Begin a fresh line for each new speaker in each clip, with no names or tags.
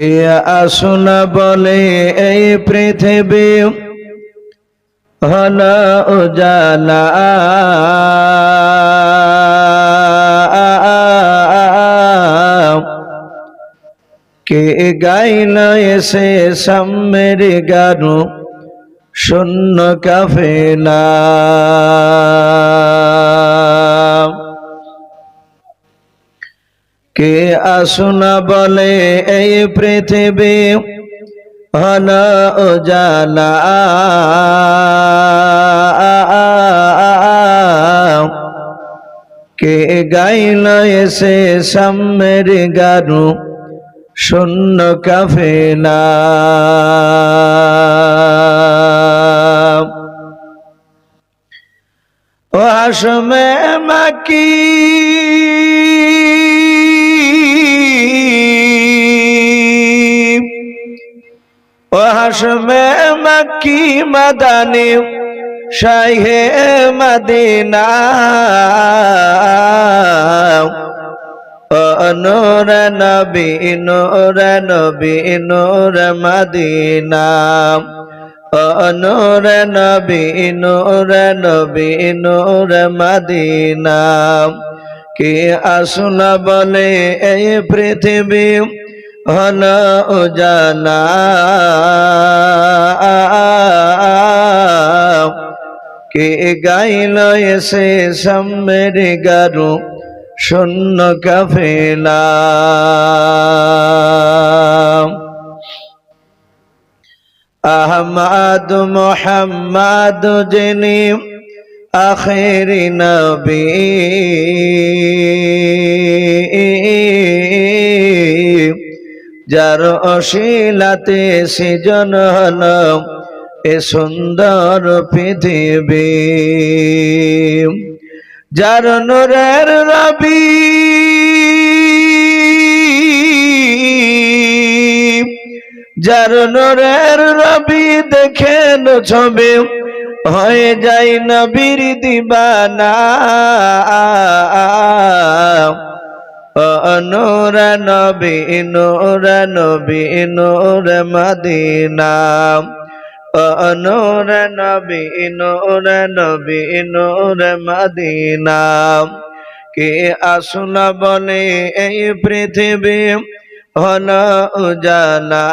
কে আসুন বলে এই পৃথিবী? হল উজালা। কে গাইল এসে সাম্যের গানু? শূন্য কাফেলা। কে আসুনা বলে এই পৃথিবী? হল উজালা কে গাইল এসে সাম্যের গানু শূন্য কাফেলা। ও আসমে মাকি। হাসমে মাকি মাদানি শাহে মদিনা। ও নূর নবী নূর নবী, নূর মদিনা। ও নূর নবী নূর নবী, নূর মদিনা। কি আসুন বলে এই পৃথিবী? হল উজালা কে গাইল এসে সাম্যের গারু শূন্য কাফেলা। আহমাদ মোহাম্মদ যিনি আখেরি নবী। যার অশিলাতে সৃজন হল, এ সুন্দর পৃথিবী। যার নূরের রবি, যার নূরের রবি দেখেন ছবি, হয়ে যাই নবীর দিবানা। নূর নবী নূর নবী, নূর মদিনা। নূর নবী নূর নবী, নূর মদিনা। কে আসুন বলে এই পৃথিবী হল উজালা।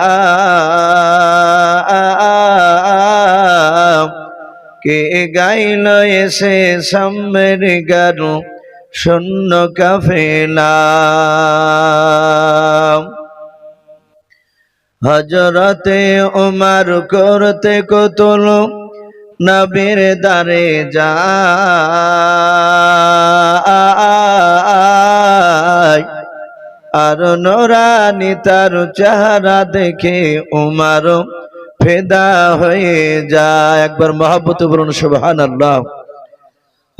কে গাইল এসে সাম্যের গানু শূন্য কাফেলা হজরতে উমার করতে কতল নবীর দারে যা আর নোরানি তার চেহারা দেখে উমার ফেদা হয়ে যায়। একবার মহাব্বত বলুন সুবহান আল্লাহ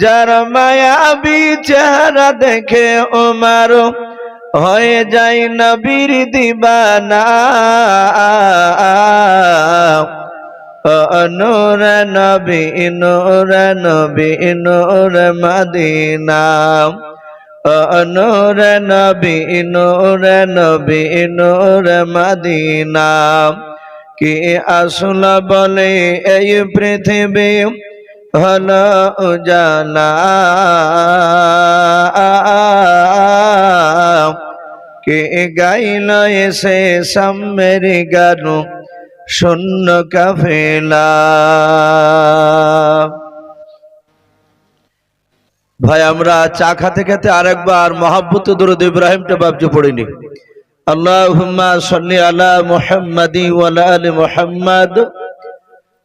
যার মায়াবী চেহারা দেখে ওমার হয়ে যায় নবীর দিবানা। নূর নবী নূর নবী, নূর মদিনা। নূর নবী নূর নবী, নূর মদিনা। কি আসল বলে এই পৃথিবী হল উজালা। কে গাইল এসে সাম্যের গানু, শূন্য কাফেলা। ভাই, আমরা চা খাতে খেতে আরেকবার মহাব্বত দরুদ ইব্রাহিমটা বাবজু পড়িনি। আল্লাহ সাল্লি আলা মুহাম্মাদি ওয়া আলা আলি মুহাম্মাদ।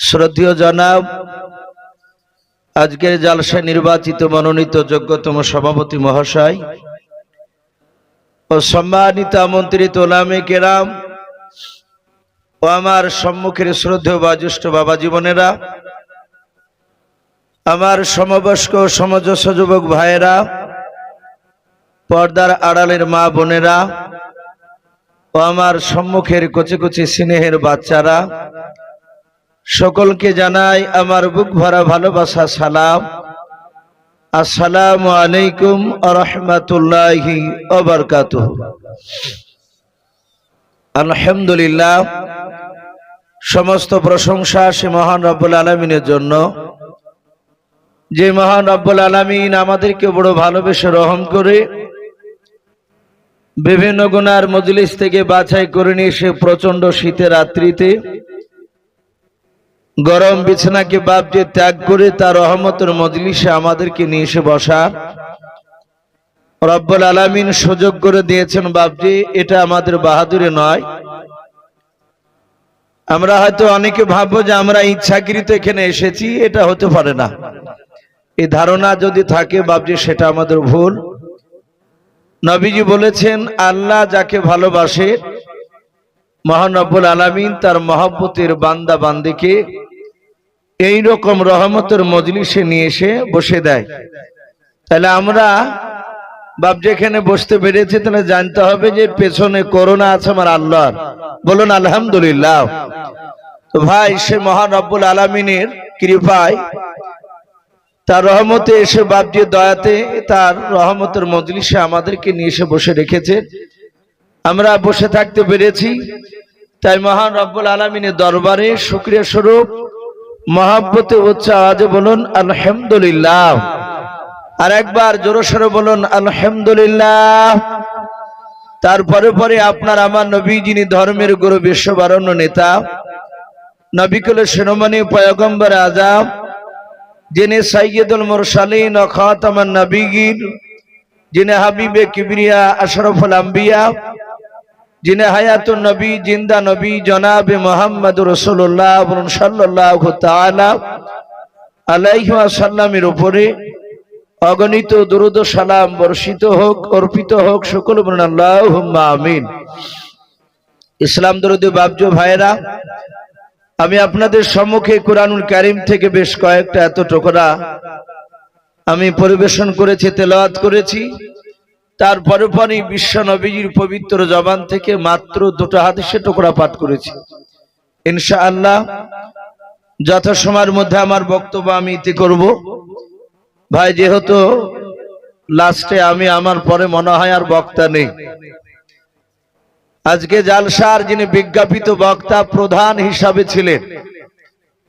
শ্রদ্ধীয় জনাব, আজকের জালসায় নির্বাচিত মনোনীত যোগ্যতম সভাপতি মহাশয় ও সম্মানিত আমন্ত্রিত ওলামে কেরাম ও আমার সম্মুখের শ্রদ্ধেয় বা জ্যেষ্ঠ বাবা জীবনেরা, আমার সমবয়স্ক সমজস্ব যুবক ভাইয়েরা, পর্দার আড়ালের মা বোনেরা ও আমার সম্মুখের কচি কচি স্নেহের বাচ্চারা সকলকে জানাই আমার বুক ভরা ভালোবাসা, সালাম। আসসালামু আলাইকুম রহমতুল্লাহি অবরকাত আলহামদুলিল্লাহ, সমস্ত প্রশংসা সে মহান রব্বুল আলমিনের জন্য। যে মহান রব্বুল আলমিন আমাদেরকে বড় ভালোবেসে রহম করে বিভিন্ন গুণার মজলিস থেকে বাছাই করে নিয়ে সে প্রচণ্ড শীতের রাত্রিতে গরম বিছানাকে বাপকে ত্যাগ করে তার রহমতের মজলিসে আমাদেরকে নিয়ে এসে বসা। রব্বুল আলমিন সুযোগ করে দিয়েছেন, বাপজি, এটা আমাদের বাহাদুরে নয়। আমরা হয়তো অনেকে ভাববো যে আমরা ইচ্ছাকৃত এখানে এসেছি, এটা হতে পারে না। এই ধারণা যদি থাকে, বাপজি, সেটা আমাদের ভুল। নবীজি বলেছেন, আল্লাহ যাকে ভালোবাসে মহানব্বুল আলামিন তার মহব্বতের বান্দা বান্দিকে এই রকম রহমতের মজলিসে নিয়ে এসে বসে দেয়। তাহলে আমরা বাপ যেখানে বসতে পেরেছি, তাহলে জানতে হবে যে পেছনে করোনা আছে আমার আল্লাহর। বলুন, আলহামদুলিল্লাহ। ভাই, সে মহান রব্বুল আলমিনের কৃপায় তার রহমতে এসে বাপজির দয়াতে তার রহমতের মজলিসে আমাদেরকে নিয়ে এসে বসে রেখেছে। আমরা বসে থাকতে পেরেছি। তাই মহান রব্বুল আলমিনের দরবারে শুক্রিয়া স্বরূপ। মহাব্বতে উচ্চ আওয়াজে বলুন আলহামদুলিল্লাহ। আর একবার জোরসরে বলুন আলহামদুলিল্লাহ। তারপরে পরে আপনার আমার নবী যিনি ধর্মের গুরু, বিশ্ববারণ্য নেতা নবিকুলের শিরোমণি পয়গম্বর আজাম, যিনি সাইয়দুল মুরসালিন ও খাতামান নবীগির যিনি হাবিবে কিবরিয়া, আশরফুল আম্বিয়া যিনি হায়াতুন নবী, জিন্দা নবী, জনাবে মোহাম্মদ রসুল্লাহ সাল্লাহ তালা আলাইহি সাল্লামের উপরে অগণিত দুরুদ সালাম বর্ষিত হোক, অর্পিত হোক, সকল আমিন। ইসলাম দরুদ বাবজু ভাইরা আমি আপনাদের সম্মুখে কোরআনুল কারিম থেকে বেশ কয়েকটা এত টোকরা আমি পরিবেশন করেছি, তেলাওয়াত করেছি। তারপরে পরে বিশ্ব নবীজির পবিত্র জবান থেকে মাত্র দুটো হাদিসে টুকরা পাঠ করেছি। ইনশা আল্লাহ যথাসময়ের মধ্যে আমার বক্তব্য আমি ইতি করব। ভাই, যেহেতু লাস্টে আমি আমার পরে মনে হয় আর বক্তা নেই। আজকে জালসার যিনি বিজ্ঞাপিত বক্তা, প্রধান হিসাবে ছিলেন,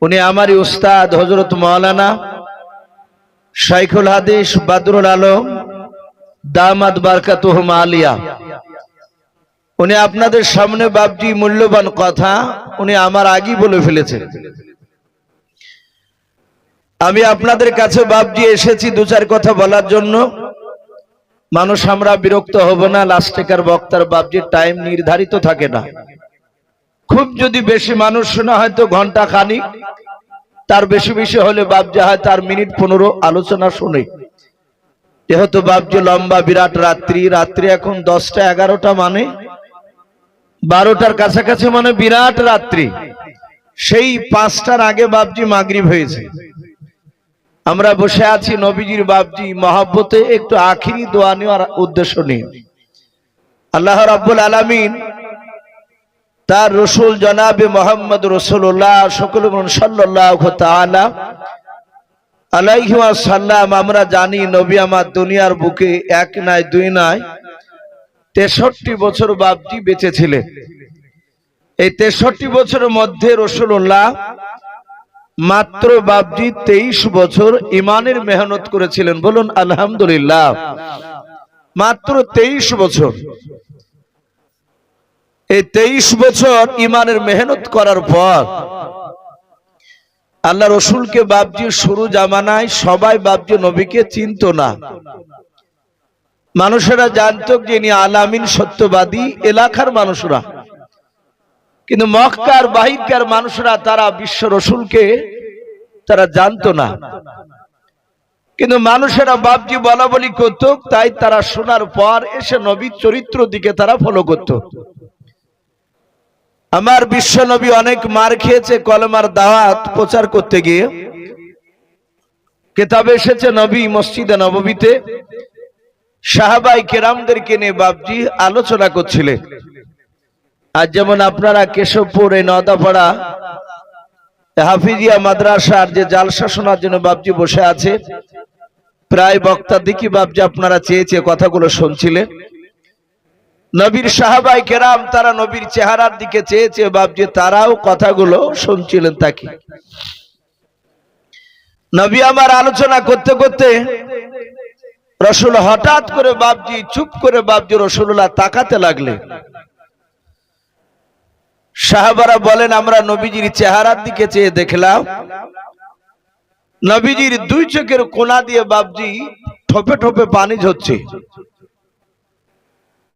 উনি আমারই উস্তাদ হজরত মৌলানা শাইখুল হাদিস বাদরুল আলম। দামাদ বারকাত আলিয়া উনি আপনাদের সামনে বাপজি মূল্যবান কথা উনি আমার আগেই বলে ফেলেছেন। আমি আপনাদের কাছে বাপজি এসেছি দু চার কথা বলার জন্য। মানুষ আমরা বিরক্ত হব না লাস্টেকার বক্তার বাপজির টাইম নির্ধারিত থাকে না। খুব যদি বেশি মানুষ শোনা হয়তো ঘণ্টা খানি তার বেশি বেশি হলে বাপজা হয় তার মিনিট পনেরো আলোচনা শুনে। যেহেতু বাপজি লম্বা বিরাট রাত্রি রাত্রি এখন দশটা, এগারোটা মানে বারোটার কাছাকাছি মানে বিরাট রাত্রি। সেই পাঁচটার আগে বাপজি মাগরিব হয়েছে। আমরা বসে আছি নবীজির বাপজি মহাব্বতে, একটু আখিরি দোয়া নেওয়ার উদ্দেশ্য নিয়ে। আল্লাহ রাব্বুল আলামিন তার রসুল জনাবে মোহাম্মদ রসুল্লাহ সকল সাল্লাহ তাআলা আলাইহি সাল্লাম আমরা জানি নবী আমার দুনিয়ার বুকে এক নাই, দুই নাই। তেষট্টি বছর বাপজি বেঁচে ছিলেন এই তেষট্টি বছরের মধ্যে রসুল্লাহ মাত্র বাপজি তেইশ বছর ইমানের মেহনত করেছিলেন। বলুন, আলহামদুলিল্লাহ। মাত্র তেইশ বছর। এই তেইশ বছর ইমানের মেহনত করার পর আল্লাহ রসুলকে বাবজি শুরু জামানায় সবাই বাবজি নবীকে চিনত না। মানুষেরা জানত যে ইনি আলামিন সত্যবাদী এলাকার মানুষরা। কিন্তু মক্কার বাহিকার মানুষরা তারা বিশ্ব রসুলকে তারা জানতো না। কিন্তু মানুষেরা বাবজি বলা বলি করত, তাই তারা শোনার পর এসে নবীর চরিত্র দিকে তারা ফলো করত। আমার বিশ্ব নবী অনেক মার খেয়েছে, কলমার দাওয়াত প্রচার করতে গিয়ে। কেতাবে এসেছে নবী মসজিদে নববীতে। সাহাবাই কেরামদেরকে নিয়ে বাবজি আলোচনা করছিলেন। আর যেমন আপনারা কেশবপুর এই নদাপাড়া হাফিজিয়া মাদ্রাসার যে জালসা শোনার জন্য বাবজি বসে আছে, প্রায় বক্তা দিকি বাবজি আপনারা চেয়েছে কথাগুলো শুনছিলেন। নবীর সাহাবাই কেরাম তারা নবীর চেহারার দিকে চেয়েছে বাবজি তারাও কথাগুলো শুনছিলেন তাকে। নবী আমার আলোচনা করতে করতে রসুল হঠাৎ করে বাবজি চুপ করে বাবজি রসুল্লাহ তাকাতে লাগলে সাহাবারা বলেন, আমরা নবীজির চেহারার দিকে চেয়ে দেখলাম, নবীজির দুই চোখের কোনা দিয়ে বাবজি ঠোপে ঠোপে পানি ঝরছে।